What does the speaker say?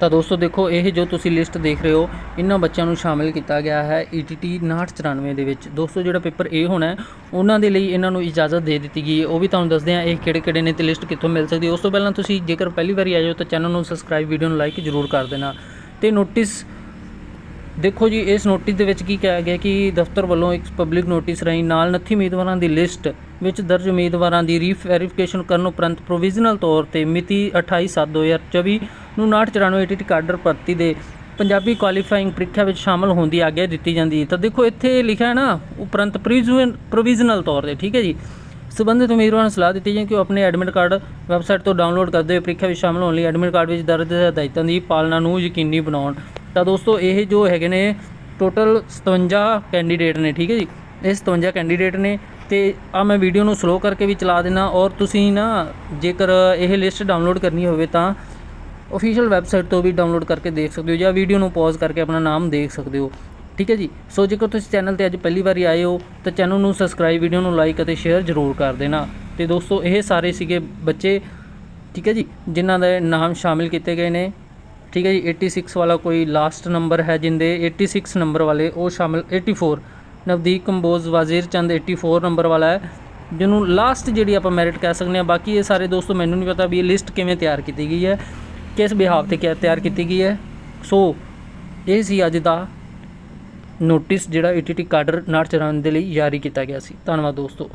ਤਾਂ ਦੋਸਤੋ ਦੇਖੋ, ਇਹ ਜੋ ਤੁਸੀਂ ਲਿਸਟ ਦੇਖ ਰਹੇ ਹੋ ਇਹਨਾਂ ਬੱਚਿਆਂ ਨੂੰ ਸ਼ਾਮਿਲ ਕੀਤਾ ਗਿਆ ਹੈ E ETT 6994 ਦੇ ਵਿੱਚ। ਦੋਸਤੋ ਜਿਹੜਾ ਪੇਪਰ A ਹੋਣਾ ਹੈ, ਉਹਨਾਂ ਦੇ ਲਈ ਇਹਨਾਂ ਨੂੰ ਇਜਾਜ਼ਤ ਦੇ ਦਿੱਤੀ ਗਈ ਹੈ। ਉਹ ਵੀ ਤੁਹਾਨੂੰ ਦੱਸਦੇ ਹਾਂ, ਇਹ ਕਿਹੜੇ ਕਿਹੜੇ ਨੇ ਤੇ ਲਿਸਟ ਕਿੱਥੋਂ ਮਿਲ ਸਕਦੀ ਹੈ। ਉਸ ਤੋਂ ਪਹਿਲਾਂ ਤੁਸੀਂ ਜੇਕਰ ਪਹਿਲੀ ਵਾਰੀ ਆਏ ਹੋ ਤਾਂ ਚੈਨਲ ਨੂੰ ਸਬਸਕ੍ਰਾਈਬ ਵੀਡੀਓ ਨੂੰ ਲਾਈਕ ਜ਼ਰੂਰ ਕਰ ਦੇਣਾ। ਤੇ ਨੋਟਿਸ ਦੇਖੋ ਜੀ, ਇਸ ਨੋਟਿਸ ਦੇ ਵਿੱਚ ਕੀ ਕਿਹਾ ਗਿਆ ਕਿ ਦਫ਼ਤਰ ਵੱਲੋਂ ਇੱਕ ਪਬਲਿਕ ਨੋਟਿਸ ਰਾਹੀਂ ਨਾਲ ਨੱਥੀ ਉਮੀਦਵਾਰਾਂ ਦੀ ਲਿਸਟ ਵਿੱਚ ਦਰਜ ਉਮੀਦਵਾਰਾਂ ਦੀ ਰੀਵੈਰੀਫਿਕੇਸ਼ਨ ਕਰਨ ਉਪਰੰਤ ਪ੍ਰੋਵੀਜ਼ਨਲ ਤੌਰ ਤੇ ਮਿਤੀ 28/7/2024 ਨੂੰ 994 ਏਟੀਟੀ ਕਾਡਰ ਭਰਤੀ ਦੇ ਪੰਜਾਬੀ ਕੁਆਲੀਫਾਈਂਗ ਪ੍ਰੀਖਿਆ ਵਿੱਚ ਸ਼ਾਮਲ ਹੋਣ ਦੀ ਆਗਿਆ ਦਿੱਤੀ ਜਾਂਦੀ ਹੈ। ਤਾਂ ਦੇਖੋ, ਇੱਥੇ ਲਿਖਿਆ ਹੈ ਨਾ, ਉਪਰੰਤ ਪ੍ਰੋਵੀਜ਼ਨਲ ਤੌਰ ਤੇ, ਠੀਕ ਹੈ ਜੀ? ਸਬੰਧਿਤ ਉਮੀਦਵਾਰਾਂ ਨੂੰ ਸਲਾਹ ਦਿੱਤੀ ਜਾਏ ਕਿ ਉਹ ਆਪਣੇ ਐਡਮਿਟ ਕਾਰਡ ਵੈਬਸਾਈਟ ਤੋਂ ਡਾਊਨਲੋਡ ਕਰਦੇ ਹੋਏ ਪ੍ਰੀਖਿਆ ਵਿੱਚ ਸ਼ਾਮਲ ਹੋਣ ਲਈ ਐਡਮਿਟ ਕਾਰਡ ਵਿੱਚ ਦਰਜ ਹਦਾਇਤਾਂ ਦੀ ਪਾਲਣਾ ਨੂੰ ਯਕੀਨੀ ਬਣਾਉਣ। ਤਾਂ ਦੋਸਤੋ, ਇਹ ਜੋ ਹੈਗੇ ਨੇ ਟੋਟਲ 57 ਕੈਂਡੀਡੇਟ ਨੇ, ਠੀਕ ਹੈ ਜੀ? ਇਹ 57 ਕੈਂਡੀਡੇਟ ਨੇ ਤੇ ਆ ਮੈਂ ਵੀਡੀਓ ਨੂੰ ਸਲੋ ਕਰਕੇ ਵੀ ਚਲਾ ਦੇਣਾ ਔਰ ਤੁਸੀਂ ਨਾ ਜੇਕਰ ਇਹ ਲਿਸਟ ਡਾਊਨਲੋਡ ਕਰਨੀ ਹੋਵੇ ਤਾਂ ਅਫੀਸ਼ੀਅਲ ਵੈਬਸਾਈਟ ਤੋਂ ਵੀ ਡਾਊਨਲੋਡ ਕਰਕੇ ਦੇਖ ਸਕਦੇ ਹੋ ਜਾਂ ਵੀਡੀਓ ਨੂੰ ਪੌਜ਼ ਕਰਕੇ ਆਪਣਾ ਨਾਮ ਦੇਖ ਸਕਦੇ ਹੋ। ਠੀਕ ਹੈ ਜੀ? ਸੋ ਜੇਕਰ ਤੁਸੀਂ ਚੈਨਲ ਤੇ ਅੱਜ ਪਹਿਲੀ ਵਾਰੀ ਆਏ ਹੋ, ਤਾਂ ਚੈਨਲ ਨੂੰ ਸਬਸਕ੍ਰਾਈਬ ਵੀਡੀਓ ਨੂੰ ਲਾਈਕ ਅਤੇ ਸ਼ੇਅਰ ਜ਼ਰੂਰ ਕਰ ਦੇਣਾ। ਤੇ ਦੋਸਤੋ, ਇਹ ਸਾਰੇ ਸੀਗੇ ਬੱਚੇ, ਠੀਕ ਹੈ ਜੀ, ਜਿਨ੍ਹਾਂ ਦੇ ਨਾਮ ਸ਼ਾਮਿਲ ਕੀਤੇ ਗਏ ਨੇ। ਠੀਕ ਹੈ ਜੀ 86 ਵਾਲਾ ਕੋਈ ਲਾਸਟ ਨੰਬਰ ਹੈ ਜਿੰਦੇ 86 ਨੰਬਰ ਵਾਲੇ, ਉਹ ਸ਼ਾਮਿਲ 84 ਨਵਦੀਪ ਕੰਬੋਜ, ਵਜ਼ੀਰ ਚੰਦ 84 ਨੰਬਰ ਵਾਲਾ ਹੈ, ਜਿਹਨੂੰ ਲਾਸਟ ਜਿਹੜੀ ਆਪਾਂ ਮੈਰਿਟ ਕਹਿ ਸਕਦੇ ਹਾਂ। ਬਾਕੀ ਇਹ ਸਾਰੇ ਦੋਸਤੋ, ਮੈਨੂੰ ਨਹੀਂ ਪਤਾ ਵੀ ਇਹ ਲਿਸਟ ਕਿਵੇਂ ਤਿਆਰ ਕੀਤੀ ਗਈ ਹੈ। ਕਿਸ ਬਿਹਾਵ ਤੇ ਕਿਆ ਤਿਆਰ ਕੀਤੀ ਗਈ ਹੈ? ਸੋ ਇਹ ਸੀ ਅੱਜ ਦਾ ਨੋਟਿਸ ਜਿਹੜਾ ਏਟੀਟੀ ਕਾਡਰ ਨਾਟ ਚਲਾਉਣ ਦੇ ਲਈ ਜਾਰੀ ਕੀਤਾ ਗਿਆ ਸੀ। ਧੰਨਵਾਦ ਦੋਸਤੋ।